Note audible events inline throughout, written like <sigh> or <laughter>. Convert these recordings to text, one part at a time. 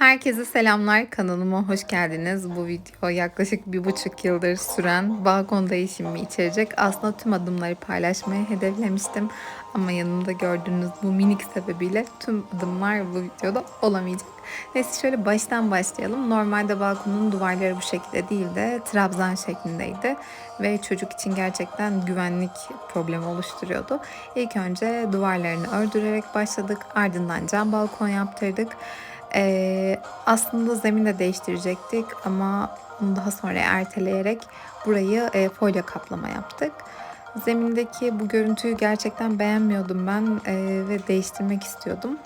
Herkese selamlar kanalıma hoş geldiniz. Bu video yaklaşık bir buçuk yıldır süren balkon değişimi içerecek. Aslında tüm adımları paylaşmayı hedeflemiştim. Ama yanımda gördüğünüz bu minik sebebiyle tüm adımlar bu videoda olamayacak. Neyse şöyle baştan başlayalım. Normalde balkonun duvarları bu şekilde değil de trabzan şeklindeydi. Ve çocuk için gerçekten güvenlik problemi oluşturuyordu. İlk önce duvarlarını ördürerek başladık. Ardından cam balkon yaptırdık. Ee, aslında zemin de değiştirecektik ama onu daha sonra erteleyerek burayı e, folyo kaplama yaptık. Zemindeki bu görüntüyü gerçekten beğenmiyordum ben e, ve değiştirmek istiyordum.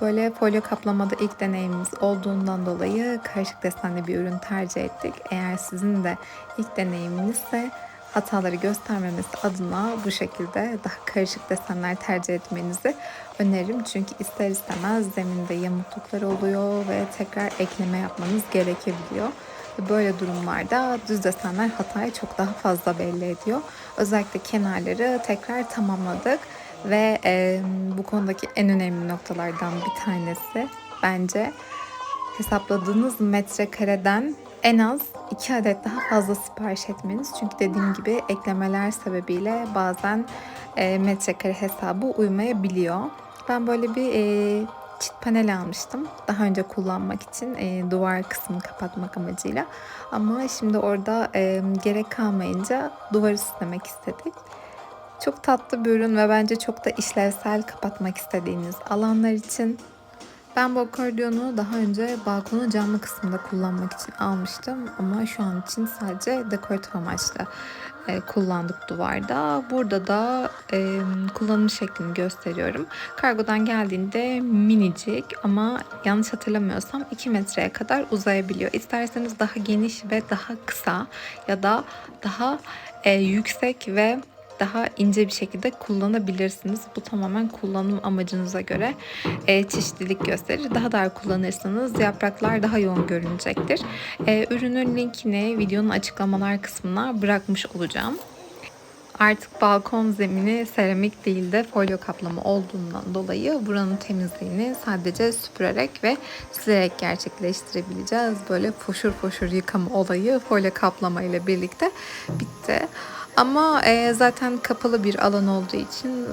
Böyle folyo kaplamada ilk deneyimimiz olduğundan dolayı karışık desenli bir ürün tercih ettik. Eğer sizin de ilk deneyiminizse hataları göstermemesi adına bu şekilde daha karışık desenler tercih etmenizi öneririm. Çünkü ister istemez zeminde yamukluklar oluyor ve tekrar ekleme yapmanız gerekebiliyor. Böyle durumlarda düz desenler hatayı çok daha fazla belli ediyor. Özellikle kenarları tekrar tamamladık ve e, bu konudaki en önemli noktalardan bir tanesi bence hesapladığınız metrekareden en az 2 adet daha fazla sipariş etmeniz. Çünkü dediğim gibi eklemeler sebebiyle bazen e, metrekare hesabı uymayabiliyor. Ben böyle bir e, çit panel almıştım. Daha önce kullanmak için e, duvar kısmını kapatmak amacıyla. Ama şimdi orada e, gerek kalmayınca duvarı süslemek istedik. Çok tatlı bir ürün ve bence çok da işlevsel kapatmak istediğiniz alanlar için ben bu akordiyonu daha önce balkonun camlı kısmında kullanmak için almıştım ama şu an için sadece dekoratif amaçla e, kullandık duvarda. Burada da e, kullanım şeklini gösteriyorum. Kargodan geldiğinde minicik ama yanlış hatırlamıyorsam 2 metreye kadar uzayabiliyor. İsterseniz daha geniş ve daha kısa ya da daha e, yüksek ve daha ince bir şekilde kullanabilirsiniz. Bu tamamen kullanım amacınıza göre e, çeşitlilik gösterir. Daha dar kullanırsanız yapraklar daha yoğun görünecektir. E, ürünün linkini videonun açıklamalar kısmına bırakmış olacağım. Artık balkon zemini seramik değil de folyo kaplama olduğundan dolayı buranın temizliğini sadece süpürerek ve silerek gerçekleştirebileceğiz. Böyle foşur foşur yıkama olayı folyo kaplama ile birlikte bitti. Ama e, zaten kapalı bir alan olduğu için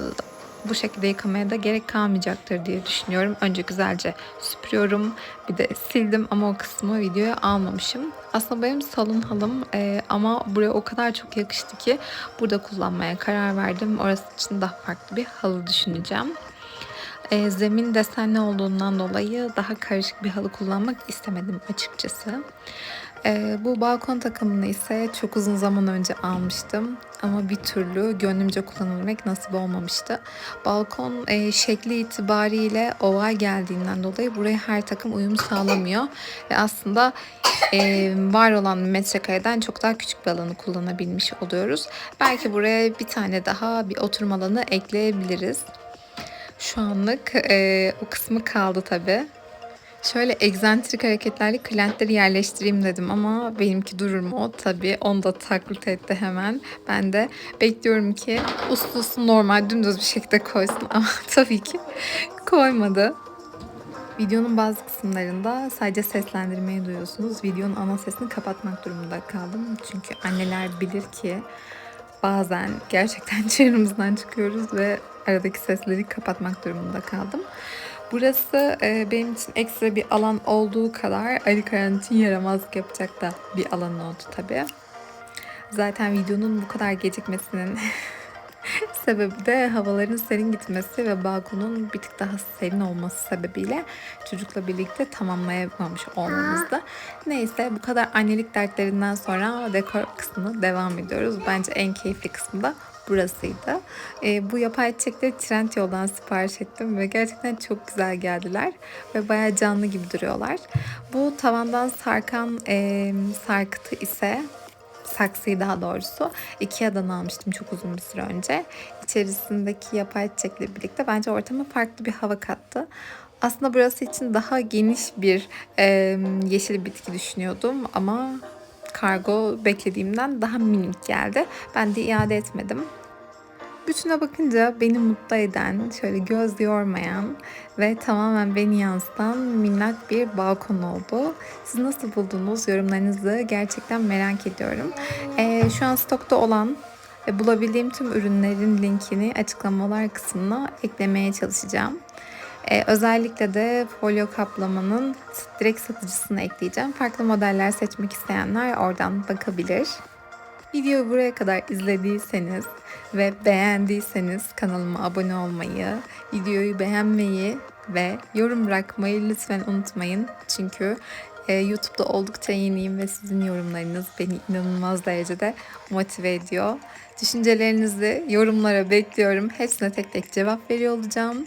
bu şekilde yıkamaya da gerek kalmayacaktır diye düşünüyorum. Önce güzelce süpürüyorum. Bir de sildim ama o kısmı videoya almamışım. Aslında benim salon halım e, ama buraya o kadar çok yakıştı ki burada kullanmaya karar verdim. Orası için daha farklı bir halı düşüneceğim. E, zemin desenli olduğundan dolayı daha karışık bir halı kullanmak istemedim açıkçası. E, bu balkon takımını ise çok uzun zaman önce almıştım ama bir türlü gönlümce kullanabilmek nasip olmamıştı. Balkon e, şekli itibariyle oval geldiğinden dolayı buraya her takım uyum sağlamıyor ve aslında e, var olan metrekareden çok daha küçük bir alanı kullanabilmiş oluyoruz. Belki buraya bir tane daha bir oturma alanı ekleyebiliriz. Şu anlık e, o kısmı kaldı tabi. Şöyle egzantrik hareketlerle klentleri yerleştireyim dedim ama benimki durur mu? O tabii onu da taklit etti hemen. Ben de bekliyorum ki uslusu normal dümdüz bir şekilde koysun <laughs> ama tabii ki koymadı. Videonun bazı kısımlarında sadece seslendirmeyi duyuyorsunuz. Videonun ana sesini kapatmak durumunda kaldım. Çünkü anneler bilir ki bazen gerçekten <laughs> çığırımızdan çıkıyoruz ve aradaki sesleri kapatmak durumunda kaldım. Burası e, benim için ekstra bir alan olduğu kadar Ali için yaramazlık yapacak da bir alan oldu tabii. Zaten videonun bu kadar gecikmesinin <laughs> sebebi de havaların serin gitmesi ve balkonun bir tık daha serin olması sebebiyle çocukla birlikte tamamlayamamış olmamızda. Neyse bu kadar annelik dertlerinden sonra dekor kısmına devam ediyoruz. Bence en keyifli kısmı da burasıydı. E, bu yapay çiçekleri trend yoldan sipariş ettim ve gerçekten çok güzel geldiler ve bayağı canlı gibi duruyorlar. Bu tavandan sarkan e, sarkıtı ise saksıyı daha doğrusu Ikea'dan almıştım çok uzun bir süre önce. İçerisindeki yapay çiçekle birlikte bence ortama farklı bir hava kattı. Aslında burası için daha geniş bir e, yeşil bitki düşünüyordum ama kargo beklediğimden daha minik geldi. Ben de iade etmedim. Bütüne bakınca beni mutlu eden, şöyle göz yormayan ve tamamen beni yansıtan minnak bir balkon oldu. Siz nasıl buldunuz? Yorumlarınızı gerçekten merak ediyorum. Ee, şu an stokta olan ve bulabildiğim tüm ürünlerin linkini açıklamalar kısmına eklemeye çalışacağım. Ee, özellikle de folyo kaplamanın direkt satıcısını ekleyeceğim. Farklı modeller seçmek isteyenler oradan bakabilir. Videoyu buraya kadar izlediyseniz ve beğendiyseniz kanalıma abone olmayı, videoyu beğenmeyi ve yorum bırakmayı lütfen unutmayın. Çünkü e, YouTube'da oldukça yeniyim ve sizin yorumlarınız beni inanılmaz derecede motive ediyor. Düşüncelerinizi yorumlara bekliyorum. Hepsine tek tek cevap veriyor olacağım.